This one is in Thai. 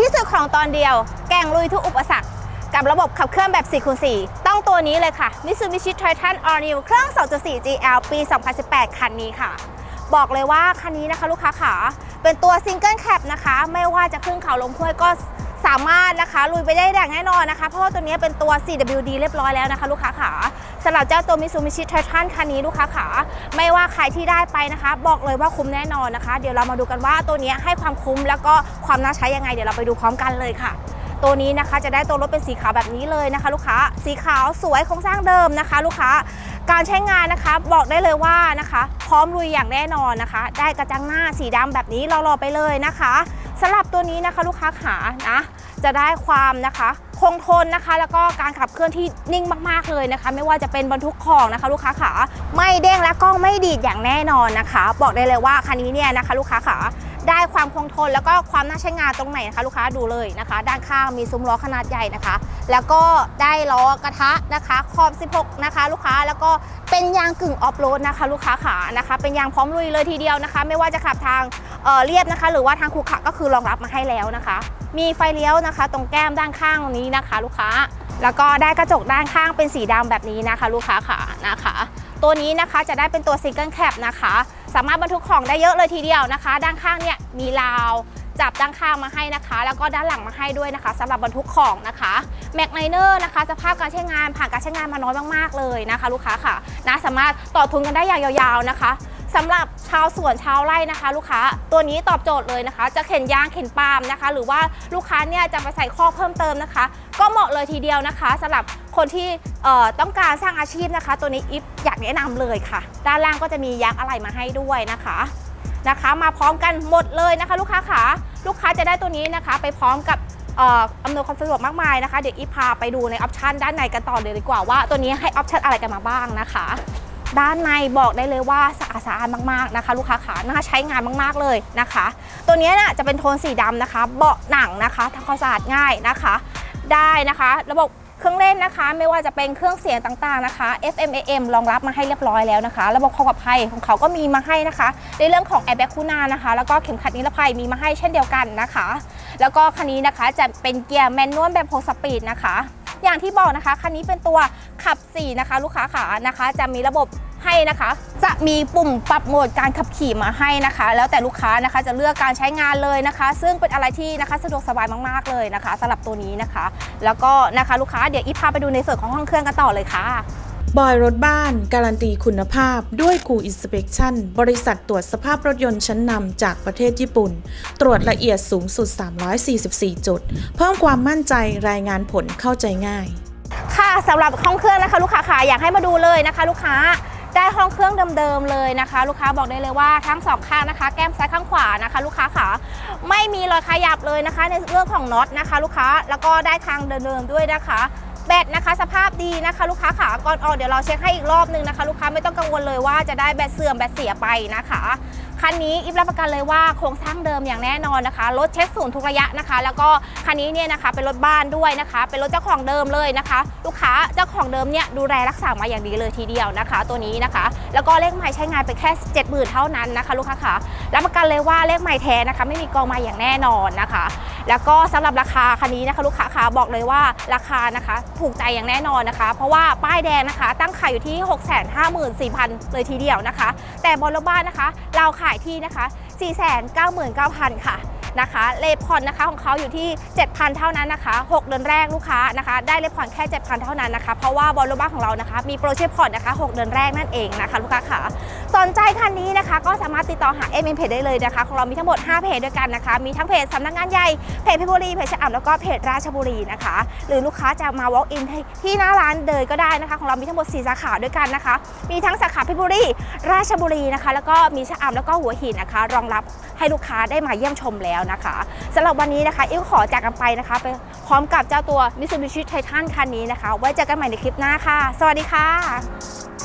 ที่สุดของตอนเดียว แกงลุยทุกอุปสรรค กับระบบขับเคลื่อนแบบ4คูณ4ต้องตัวนี้เลยค่ะ Mitsubishi Triton All New เครื่อง 2.4 GL ปี 2018 คันนี้ค่ะ บอกเลยว่าคันนี้นะคะลูกค้าขาเป็นตัวซิงเกิลแคปนะคะ ไม่ว่าจะขึ้นเขาลงห้วยก็ สามารถนะคะลุยไปได้อย่างแน่นอนนะคะ เพราะว่าตัวนี้เป็นตัว 4WD เรียบร้อยแล้วนะคะ ลูกค้าขาสำหรับเจ้าตัว Mitsubishi Triton คันนี้ลูกค้าขาไม่ว่าใครที่ได้ไปนะคะ บอกเลยว่าคุ้มแน่นอนนะคะ เดี๋ยวเรามาดูกันว่าตัวนี้ให้ความคุ้มแล้วก็ความน่าใช้ยังไง เดี๋ยวเราไปดูพร้อมกันเลยค่ะตัวนี้นะคะจะได้ตัวรถเป็นสีขาวแบบนี้เลยนะคะ ลูกค้าสีขาวสวยโครงสร้างเดิมนะคะ ลูกค้าการใช้งานนะคะบอกได้เลยว่านะคะ พร้อมลุยอย่างแน่นอนนะคะ ได้กระจังหน้าสีดำแบบนี้รอๆไปเลยนะคะ สำหรับตัวนี้นะคะลูกค้าขานะจะได้ความนะคะคงทนนะคะ แล้วก็การขับเคลื่อนที่นิ่งมากๆเลยนะคะ ไม่ว่าจะเป็นบรรทุกของนะคะ ลูกค้าขาไม่เด้งและกล้องไม่ดีดอย่างแน่นอนนะคะ บอกได้เลยว่าคันนี้เนี่ยนะคะ ลูกค้าขาได้ความคงทนแล้วก็ความน่าใช้งานตรงไหนนะคะ ลูกค้าดูเลยนะคะ ด้านข้างมีซุ้มล้อขนาดใหญ่นะคะ แล้วก็ได้ล้อกระทะนะคะขอบ 16 นะคะ ลูกค้าแล้วก็เป็นยางกึ่งออฟโรดนะคะ ลูกค้าขานะคะ เป็นยางพร้อมลุยเลยทีเดียวนะคะ ไม่ว่าจะขับทาง เออเรียบนะคะ หรือว่าทางขรุขะก็คือรองรับมาให้แล้วนะคะ มีไฟเลี้ยวนะคะ ตรงแก้มด้านข้างนี้นะคะ ลูกค้า แล้วก็ได้กระจกด้านข้างเป็นสีดำแบบนี้นะคะ ลูกค้าขานะคะ ตัวนี้นะคะจะได้เป็นตัวซิงเกิลแคปนะคะ สามารถบรรทุกของได้เยอะเลยทีเดียวนะคะ ด้านข้างเนี่ยมีราวจับด้านข้างมาให้นะคะ แล้วก็ด้านหลังมาให้ด้วยนะคะสำหรับบรรทุกของนะคะแม็กไนเนอร์นะคะสภาพการใช้งานผ่านการใช้งานมาน้อยมากๆเลยนะคะ ลูกค้าค่ะนะสามารถต่อทุนกันได้อย่างยาวๆนะคะ สำหรับชาวสวนชาวไร่นะคะ ลูกค้าตัวนี้ตอบโจทย์เลยนะคะ จะเข็นยางเข็นปาล์มนะคะ หรือว่าลูกค้าเนี่ยจะไปใส่ข้อเพิ่มเติมนะคะ ก็เหมาะเลยทีเดียวนะคะสำหรับคนที่ต้องการสร้างอาชีพนะคะ ตัวนี้อิฟอยากแนะนำเลยค่ะ ด้านล่างก็จะมียางอะไหล่มาให้ด้วยนะคะนะคะ มาพร้อมกันหมดเลยนะคะ ลูกค้าขาลูกค้าจะได้ตัวนี้นะคะ ไปพร้อมกับเอ่ออำนวยความสะดวกมากมายนะคะ เดี๋ยวอีพาไปดูในออปชันด้านในกันต่อเลยดีกว่าว่าตัวนี้ให้ออปชันอะไรกันมาบ้างนะคะ ด้านในบอกได้เลยว่าสะอาดสะอาดมากๆนะคะ ลูกค้าขาน่าใช้งานมากๆเลยนะคะ ตัวนี้น่ะจะเป็นโทนสีดำนะคะ เบาะหนังนะคะทำความสะอาดง่ายนะคะ ได้นะคะ ระบบเครื่องเล่นนะคะ ไม่ว่าจะเป็นเครื่องเสียงต่างๆนะคะ FM AM รองรับมาให้เรียบร้อยแล้วนะคะ ระบบความปลอดภัยของเขาก็มีมาให้นะคะ ในเรื่องของแอร์แบ็กคู่หน้านะคะ แล้วก็เข็มขัดนิรภัยมีมาให้เช่นเดียวกันนะคะ แล้วก็คันนี้นะคะจะเป็นเกียร์แมนนวลแบบ6สปีดนะคะอย่างที่บอกนะคะ คันนี้เป็นตัวขับ4นะคะ ลูกค้าขานะคะ จะมีระบบ ให้นะคะ จะมีปุ่มปรับโหมดการขับขี่มาให้นะคะ แล้วแต่ลูกค้านะคะจะเลือกการใช้งานเลยนะคะ ซึ่งเป็นอะไรที่นะคะสะดวกสบายมากๆเลยนะคะสำหรับตัวนี้นะคะ แล้วก็นะคะลูกค้าเดี๋ยวอีพาไปดูในส่วนของห้องเครื่องกันต่อเลยค่ะบอยรถบ้านการันตีคุณภาพด้วยกูอินสเป t ชั่นบริษัทตรวจสภาพรถยนต์ชั้นนำจากประเทศญี่ปุ่น ตรวจละเอียดสูงสุด 344 จุด เพิ่มความมั่นใจรายงานผลเข้าใจง่าย ค่ะสำหรับห้องเครื่องนะคะ ลูกค้าค่ะอยากให้มาดูเลยนะคะ ลูกค้า ได้ห้องเครื่องเดิมๆเลยนะคะ ลูกค้าบอกได้เลยว่าทั้งสองข้างนะคะ แก้มซ้ายข้างขวานะคะ ลูกค้าขาไม่มีรอยขยับเลยนะคะ ในเรื่องของน็อตนะคะ ลูกค้าแล้วก็ได้ทางเดิมๆด้วยนะคะแบตนะคะสภาพดีนะคะ ลูกค้าขาก่อนออกเดี๋ยวเราเช็คให้อีกรอบนึงนะคะ ลูกค้าไม่ต้องกังวลเลยว่าจะได้แบตเสื่อมแบตเสียไปนะคะ คันนี้อิฟรับประกันเลยว่าโครงสร้างเดิมอย่างแน่นอนนะคะ รถเช็คศูนย์ทุกระยะนะคะ แล้วก็คันนี้เนี่ยนะคะเป็นรถบ้านด้วยนะคะ เป็นรถเจ้าของเดิมเลยนะคะ ลูกค้าเจ้าของเดิมเนี่ยดูแลรักษามาอย่างดีเลยทีเดียวนะคะ ตัวนี้นะคะ แล้วก็เลขใหม่ใช้งานไปแค่ 7 0,000 เท่านั้นนะคะ ลูกค้าขารับประกันเลยว่าเลขใหม่แท้นะคะ ไม่มีกองมาอย่างแน่นอนนะคะ แล้วก็สำหรับราคาคันนี้นะคะลูกค้าขาบอกเลยว่าราคานะคะถูกใจอย่างแน่นอนนะคะ เพราะว่าป้ายแดงนะคะ ตั้งขายอยู่ที่ 654,000 เลยทีเดียวนะคะ แต่บนรถบ้านนะคะ เราขายที่นะคะ 499,000 ค่ะ นะคะเลทผ่อนนะคะของเขาอยู่ที่ 7,000 เท่านั้นนะคะ 6 เดือนแรกลูกค้านะคะ ได้เลทผ่อนแค่ 7,000 เท่านั้นนะคะ เพราะว่าบนรถบ้าของเรานะคะ มีโปรเช่ผ่อนนะคะ 6 เดือนแรกนั่นเองนะคะ ลูกค้าขาสนใจคันนี้นะคะ ก็สามารถติดต่อหาเอ็มเพจได้เลยนะคะ ของเรามีทั้งหมด 5 เพจด้วยกันนะคะ มีทั้งเพจสำนักงานใหญ่เพจเพชรบุรีเพจชะอำแล้วก็เพจราชบุรีนะคะ หรือลูกค้าจะมา walk in ที่หน้าร้านเลยก็ได้นะคะ ของเรามีทั้งหมด 4 สาขาด้วยกันนะคะ มีทั้งสาขาเพชรบุรีราชบุรีนะคะ แล้วก็มีชะอำแล้วก็หัวหินนะคะ รองรับให้ลูกค้าได้มาเยี่ยมชมแล้วนะคะสำหรับวันนี้นะคะอิ๊วขอจากกันไปนะคะไปพร้อมกับเจ้าตัว Mitsubishi Titan คันนี้นะคะ ไว้เจอกันใหม่ในคลิปหน้าค่ะ สวัสดีค่ะ